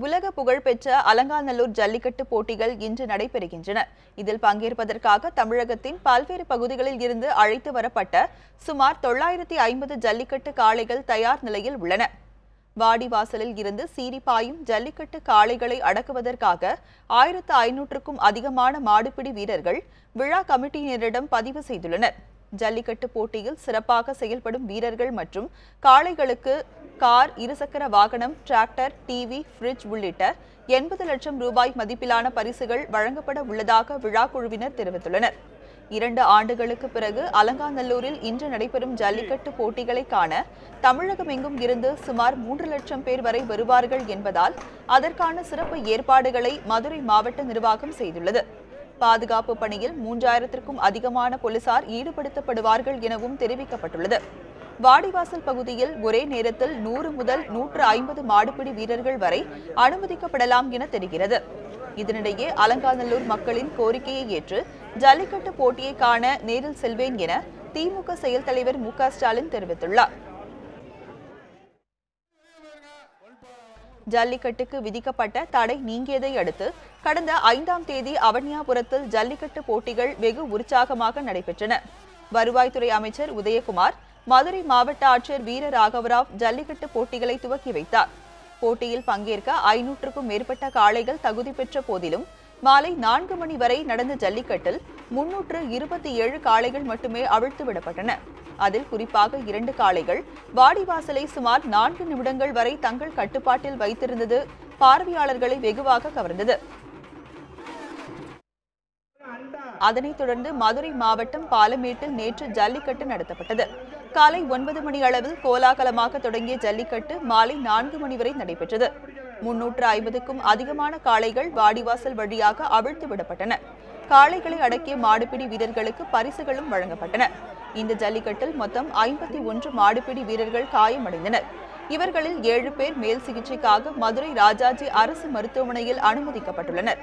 உலக புகழ்பெற்ற அலங்காநல்லூர் ஜல்லிக்கட்டு போட்டிகள் இன்று நடைபெறுகின்றன. இதில் பங்கேற்பதற்காக தமிழகத்தின் பல்வேறு பகுதிகளில் இருந்து அழைத்து வரப்பட்ட சுமார் தொள்ளாயிரத்தி ஐம்பது ஜல்லிக்கட்டு காளைகள் தயார் நிலையில் உள்ளன. வாடிவாசலில் இருந்து சீரிப்பாயும் ஜல்லிக்கட்டு காளைகளை அடக்குவதற்காக ஆயிரத்து ஐநூற்றுக்கும் அதிகமான மாடுபிடி வீரர்கள் விழா கமிட்டியினரிடம் பதிவு செய்துள்ளனர். ஜல்லிக்கட்டு போட்டியில் சிறப்பாக செயல்படும் வீரர்கள் மற்றும் காளைகளுக்கு கார் இருசக்கர வாகனம் டிராக்டர் டிவி ஃப்ரிட்ஜ் உள்ளிட்ட எண்பது லட்சம் ரூபாய் மதிப்பிலான பரிசுகள் வழங்கப்பட உள்ளதாக விழா குழுவினர் தெரிவித்துள்ளனர். இரண்டு ஆண்டுகளுக்கு பிறகு அலங்காநல்லூரில் இன்று நடைபெறும் ஜல்லிக்கட்டு போட்டிகளை காண தமிழகமெங்கும் இருந்து சுமார் மூன்று லட்சம் பேர் வரை வருவார்கள் என்பதால் அதற்கான சிறப்பு ஏற்பாடுகளை மதுரை மாவட்ட நிர்வாகம் செய்துள்ளது. பாதுகாப்பு பணியில் மூன்றாயிரத்திற்கும் அதிகமான போலீசார் ஈடுபடுத்தப்படுவார்கள் எனவும் தெரிவிக்கப்பட்டுள்ளது. வாடிவாசல் பகுதியில் ஒரே நேரத்தில் நூறு முதல் நூற்று ஐம்பது மாடுபிடி வீரர்கள் வரை அனுமதிக்கப்படலாம் என தெரிகிறது. இதனிடையே அலங்காநல்லூர் மக்களின் கோரிக்கையை ஏற்று ஜல்லிக்கட்டு போட்டியை காண நேரில் செல்வேன் என திமுக செயல் தலைவர் மு ஸ்டாலின் தெரிவித்துள்ளார். ஜல்லிக்கட்டுக்கு விதிக்கப்பட்ட தடை நீங்கியதை அடுத்து கடந்த ஐந்தாம் தேதி அவனியாபுரத்தில் ஜல்லிக்கட்டு போட்டிகள் வெகு உற்சாகமாக நடைபெற்றன. வருவாய்த்துறை அமைச்சர் உதயகுமார் மதுரை மாவட்ட ஆட்சியர் வீர ராகவராவ் ஜல்லிக்கட்டு போட்டிகளை துவக்கி வைத்தார். போட்டியில் பங்கேற்க ஐநூற்றுக்கும் மேற்பட்ட காளைகள் தகுதி பெற்ற போதிலும் மாலை நான்கு மணி வரை நடந்த ஜல்லிக்கட்டில் முன்னூற்று இருபத்தி ஏழு காளைகள் மட்டுமே அவிழ்த்து விடப்பட்டன. அதில் குறிப்பாக இரண்டு காளைகள். வாடிவாசலை சுமார் நான்கு நிமிடங்கள் வரை தங்கள் கட்டுப்பாட்டில் வைத்திருந்தது. பார்வையாளர்களை வெகுவாக கவர்ந்தது. அதனைத் தொடர்ந்து மதுரை மாவட்டம் பாலமேட்டில் நேற்று ஜல்லிக்கட்டு நடத்தப்பட்டது. காலை ஒன்பது மணி அளவில் கோலாகலமாக தொடங்கிய ஜல்லிக்கட்டு மாலை நான்கு மணி வரை நடைபெற்றது. முன்னூற்று ஐம்பதுக்கும் அதிகமான காளைகள் வாடிவாசல் வழியாக அவிழ்த்து விடப்பட்டன. காளைகளை அடக்கிய மாடுபிடி வீரர்களுக்கு பரிசுகளும் வழங்கப்பட்டன. இந்த ஜல்லிக்கட்டில் மொத்தம் ஐம்பத்தி ஒன்று மாடுபிடி வீரர்கள் காயமடைந்தனர். இவர்களில் ஏழு பேர் மேல் சிகிச்சைக்காக மதுரை ராஜாஜி அரசு மருத்துவமனையில் அனுமதிக்கப்பட்டுள்ளனர்.